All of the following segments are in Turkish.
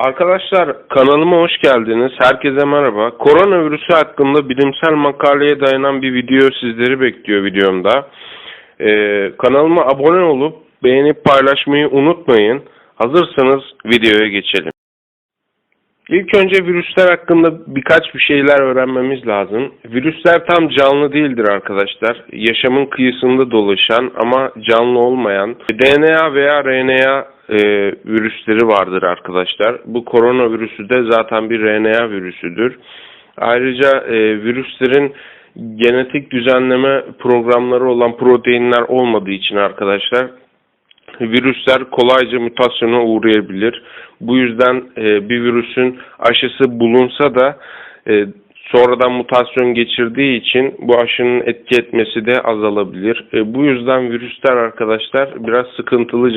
Arkadaşlar kanalıma hoş geldiniz. Herkese merhaba. Koronavirüsü hakkında bilimsel makaleye dayanan bir video sizleri bekliyor videomda. Ee, kanalıma abone olup beğenip paylaşmayı unutmayın. Hazırsanız videoya geçelim. İlk önce virüsler hakkında birkaç bir şeyler öğrenmemiz lazım. Virüsler tam canlı değildir arkadaşlar. Yaşamın kıyısında dolaşan ama canlı olmayan DNA veya RNA e, virüsleri vardır arkadaşlar. Bu koronavirüsü de zaten bir RNA virüsüdür. Ayrıca e, virüslerin genetik düzenleme programları olan proteinler olmadığı için arkadaşlar virüsler kolayca mutasyona uğrayabilir. Bu yüzden e, bir virüsün aşısı bulunsa da e, sonradan mutasyon geçirdiği için bu aşının etki etmesi de azalabilir. E, bu yüzden virüsler arkadaşlar biraz sıkıntılı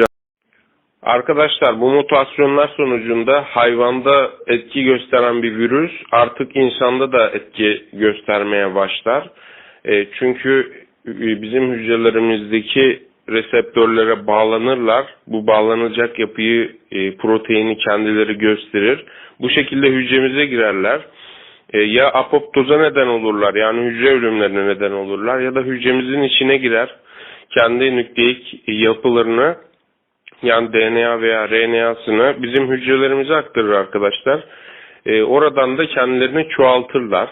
Arkadaşlar bu mutasyonlar sonucunda hayvanda etki gösteren bir virüs artık insanda da etki göstermeye başlar. E, çünkü e, bizim hücrelerimizdeki reseptörlere bağlanırlar. Bu bağlanacak yapıyı e, proteini kendileri gösterir. Bu şekilde hücremize girerler. E, ya apoptoza neden olurlar yani hücre ölümlerine neden olurlar ya da hücremizin içine girer. Kendi nükleik yapılarını yani DNA veya RNA'sını bizim hücrelerimize aktarır arkadaşlar. E, oradan da kendilerini çoğaltırlar.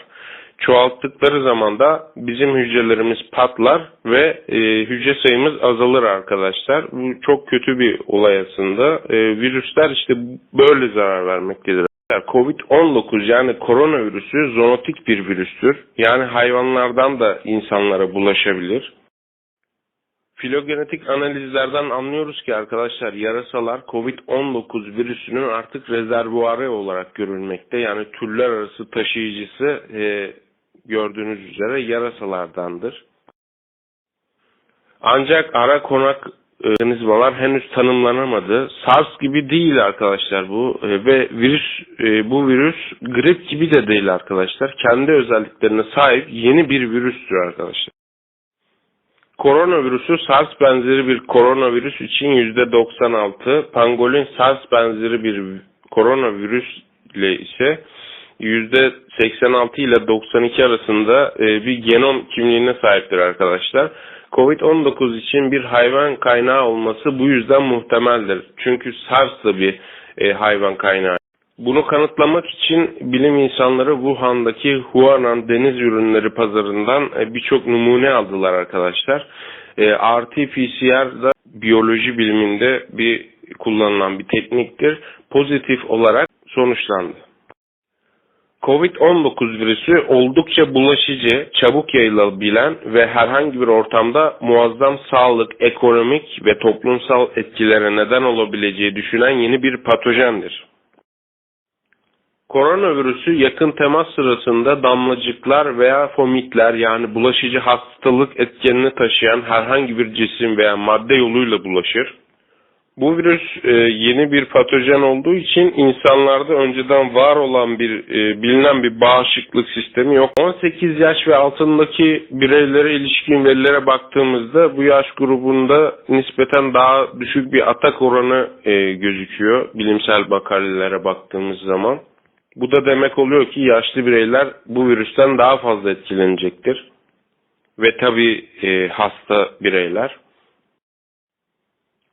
Çoğalttıkları zaman da bizim hücrelerimiz patlar ve e, hücre sayımız azalır arkadaşlar. Bu çok kötü bir olay aslında. E, virüsler işte böyle zarar vermektedir. Covid-19 yani koronavirüsü zoonotik bir virüstür. Yani hayvanlardan da insanlara bulaşabilir. Filogenetik analizlerden anlıyoruz ki arkadaşlar yarasalar COVID-19 virüsünün artık rezervuarı olarak görülmekte. Yani türler arası taşıyıcısı e, gördüğünüz üzere yarasalardandır. Ancak ara konak organizmalar henüz tanımlanamadı. SARS gibi değil arkadaşlar bu E, ve virüs e, bu virüs grip gibi de değil arkadaşlar. Kendi özelliklerine sahip yeni bir virüstür arkadaşlar. Koronavirüsü SARS benzeri bir koronavirüs için %96, pangolin SARS benzeri bir koronavirüs ile ise %86 ile 92 arasında e, bir genom kimliğine sahiptir arkadaşlar. Covid-19 için bir hayvan kaynağı olması bu yüzden muhtemeldir. Çünkü SARS bir e, hayvan kaynağı. Bunu kanıtlamak için bilim insanları Wuhan'daki Huanan deniz ürünleri pazarından e, birçok numune aldılar arkadaşlar. RT-PCR da biyoloji biliminde bir kullanılan bir tekniktir. Pozitif olarak sonuçlandı. Covid-19 virüsü oldukça bulaşıcı, çabuk yayılabilen ve herhangi bir ortamda muazzam sağlık, ekonomik ve toplumsal etkilere neden olabileceği düşünen yeni bir patojendir. Koronavirüsü yakın temas sırasında damlacıklar veya fomitler yani bulaşıcı hastalık etkenini taşıyan herhangi bir cisim veya madde yoluyla bulaşır. Bu virüs e, yeni bir patojen olduğu için insanlarda önceden var olan bir e, bilinen bir bağışıklık sistemi yok. 18 yaş ve altındaki bireylere ilişkin verilere baktığımızda bu yaş grubunda nispeten daha düşük bir atak oranı e, gözüküyor bilimsel makalelere baktığımız zaman. Bu da demek oluyor ki yaşlı bireyler bu virüsten daha fazla etkilenecektir. Ve tabii e, hasta bireyler.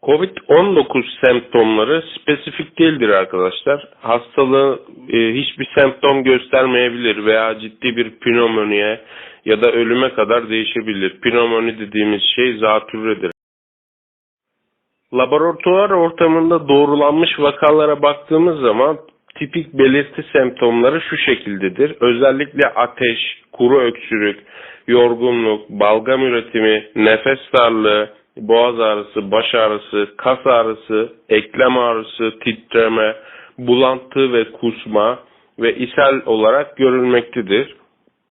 Covid-19 semptomları spesifik değildir arkadaşlar. Hastalığı e, hiçbir semptom göstermeyebilir veya ciddi bir pnömoniye ya da ölüme kadar değişebilir. Pnömoni dediğimiz şey zatürredir. Laboratuvar ortamında doğrulanmış vakalara baktığımız zaman tipik belirti semptomları şu şekildedir. Özellikle ateş, kuru öksürük, yorgunluk, balgam üretimi, nefes darlığı, boğaz ağrısı, baş ağrısı, kas ağrısı, eklem ağrısı, titreme, bulantı ve kusma ve ishal olarak görülmektedir.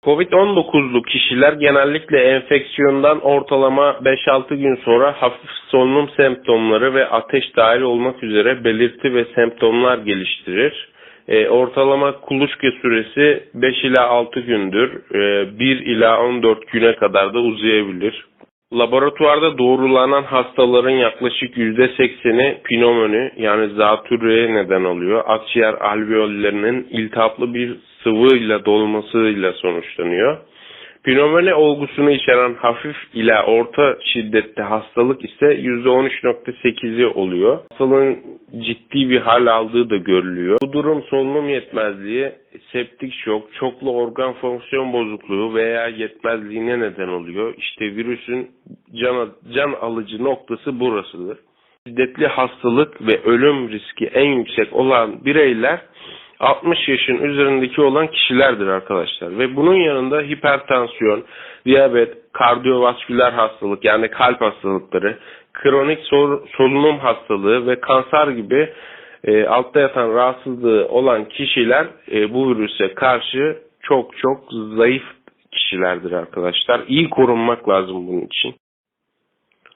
Covid-19'lu kişiler genellikle enfeksiyondan ortalama 5-6 gün sonra hafif solunum semptomları ve ateş dahil olmak üzere belirti ve semptomlar geliştirir. E, ortalama kuluçka süresi 5 ila 6 gündür. E, 1 ila 14 güne kadar da uzayabilir. Laboratuvarda doğrulanan hastaların yaklaşık %80'i pnömoni yani zatürreye neden oluyor. Akciğer alveollerinin iltihaplı bir sıvıyla dolmasıyla sonuçlanıyor. Pnömoni olgusunu içeren hafif ile orta şiddette hastalık ise %13.8'i oluyor. Hastalığın ciddi bir hal aldığı da görülüyor. Bu durum solunum yetmezliği, septik şok, çoklu organ fonksiyon bozukluğu veya yetmezliğine neden oluyor. İşte virüsün can, can alıcı noktası burasıdır. Şiddetli hastalık ve ölüm riski en yüksek olan bireyler 60 yaşın üzerindeki olan kişilerdir arkadaşlar. Ve bunun yanında hipertansiyon, diyabet, kardiyovasküler hastalık yani kalp hastalıkları, kronik solunum hastalığı ve kanser gibi e, altta yatan rahatsızlığı olan kişiler e, bu virüse karşı çok çok zayıf kişilerdir arkadaşlar. İyi korunmak lazım bunun için.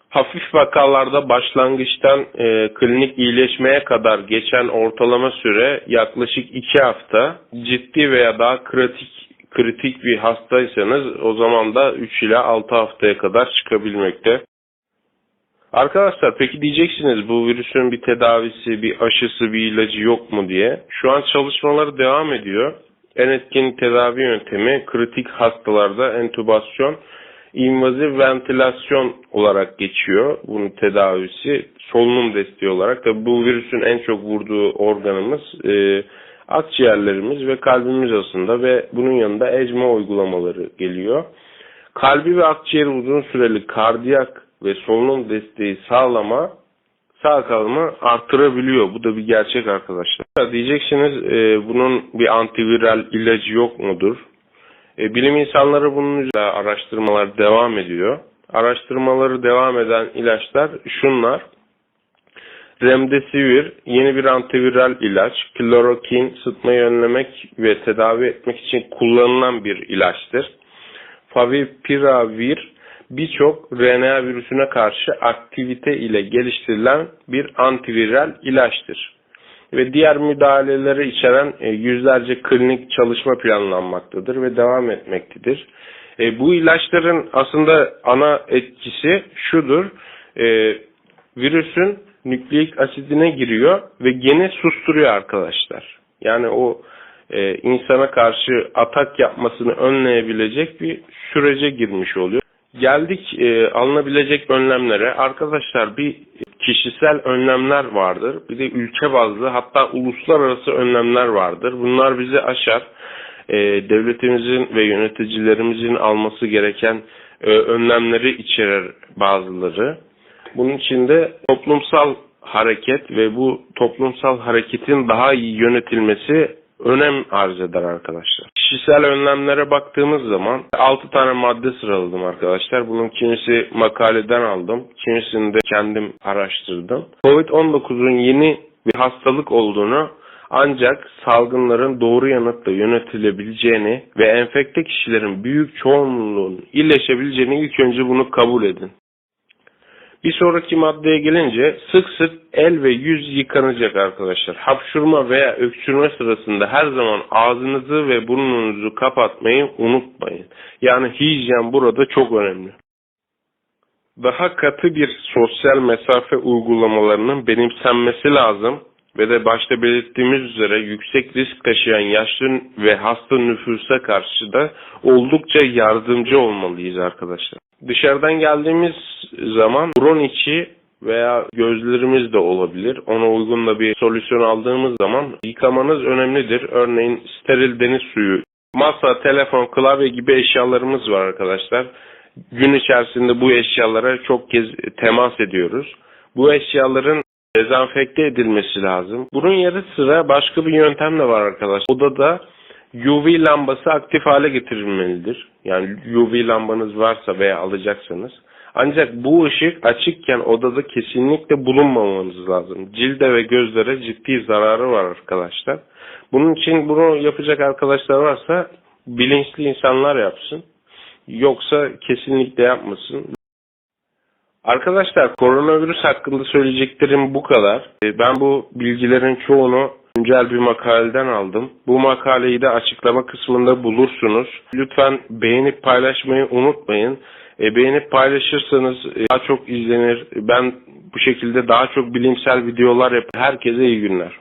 Hafif vakalarda başlangıçtan e, klinik iyileşmeye kadar geçen ortalama süre yaklaşık 2 hafta. Ciddi veya daha kritik kritik bir hastaysanız o zaman da 3 ila 6 haftaya kadar çıkabilmekte. Arkadaşlar peki diyeceksiniz bu virüsün bir tedavisi, bir aşısı, bir ilacı yok mu diye. Şu an çalışmaları devam ediyor. En etkin tedavi yöntemi kritik hastalarda entübasyon, invaziv ventilasyon olarak geçiyor. Bunun tedavisi solunum desteği olarak. Tabi bu virüsün en çok vurduğu organımız e, akciğerlerimiz ve kalbimiz aslında ve bunun yanında ecmo uygulamaları geliyor. Kalbi ve akciğeri uzun süreli kardiyak ve solunum desteği sağlama sağ kalımı artırabiliyor. Bu da bir gerçek arkadaşlar. Diyeceksiniz e, bunun bir antiviral ilacı yok mudur? E, bilim insanları bunun üzerine araştırmalar devam ediyor. Araştırmaları devam eden ilaçlar şunlar. Remdesivir yeni bir antiviral ilaç. Klorokin sıtmayı önlemek ve tedavi etmek için kullanılan bir ilaçtır. Favipiravir birçok RNA virüsüne karşı aktivite ile geliştirilen bir antiviral ilaçtır. Ve diğer müdahaleleri içeren e, yüzlerce klinik çalışma planlanmaktadır ve devam etmektedir. E, bu ilaçların aslında ana etkisi şudur. E, virüsün nükleik asidine giriyor ve geni susturuyor arkadaşlar. Yani o insana karşı atak yapmasını önleyebilecek bir sürece girmiş oluyor. Geldik e, alınabilecek önlemlere. Arkadaşlar bir kişisel önlemler vardır. Bir de ülke bazlı hatta uluslararası önlemler vardır. Bunlar bizi aşar. E, devletimizin ve yöneticilerimizin alması gereken e, önlemleri içerir bazıları. Bunun içinde toplumsal hareket ve bu toplumsal hareketin daha iyi yönetilmesi önem arz eder arkadaşlar. Kişisel önlemlere baktığımız zaman 6 tane madde sıraladım arkadaşlar. Bunun kimisi makaleden aldım, kimisini de kendim araştırdım. Covid-19'un yeni bir hastalık olduğunu ancak salgınların doğru yanıtla yönetilebileceğini ve enfekte kişilerin büyük çoğunluğunun iyileşebileceğini ilk önce bunu kabul edin. Bir sonraki maddeye gelince sık sık el ve yüz yıkanacak arkadaşlar. Hapşurma veya öksürme sırasında her zaman ağzınızı ve burnunuzu kapatmayı unutmayın. Yani hijyen burada çok önemli. Daha katı bir sosyal mesafe uygulamalarının benimsenmesi lazım ve de başta belirttiğimiz üzere yüksek risk taşıyan yaşlı ve hasta nüfusa karşı da oldukça yardımcı olmalıyız arkadaşlar. Dışarıdan geldiğimiz zaman burun içi veya gözlerimiz de olabilir. Ona uygun da bir solüsyon aldığımız zaman yıkamanız önemlidir. Örneğin steril deniz suyu, masa, telefon, klavye gibi eşyalarımız var arkadaşlar. Gün içerisinde bu eşyalara çok kez temas ediyoruz. Bu eşyaların dezenfekte edilmesi lazım. Bunun yarı sıra başka bir yöntem de var arkadaşlar. Odada UV lambası aktif hale getirilmelidir. Yani UV lambanız varsa veya alacaksanız. Ancak bu ışık açıkken odada kesinlikle bulunmamanız lazım. Cilde ve gözlere ciddi zararı var arkadaşlar. Bunun için bunu yapacak arkadaşlar varsa bilinçli insanlar yapsın. Yoksa kesinlikle yapmasın. Arkadaşlar koronavirüs hakkında söyleyeceklerim bu kadar. Ben bu bilgilerin çoğunu güncel bir makaleden aldım. Bu makaleyi de açıklama kısmında bulursunuz. Lütfen beğenip paylaşmayı unutmayın. E, beğenip paylaşırsanız e, daha çok izlenir. Ben bu şekilde daha çok bilimsel videolar yap. Herkese iyi günler.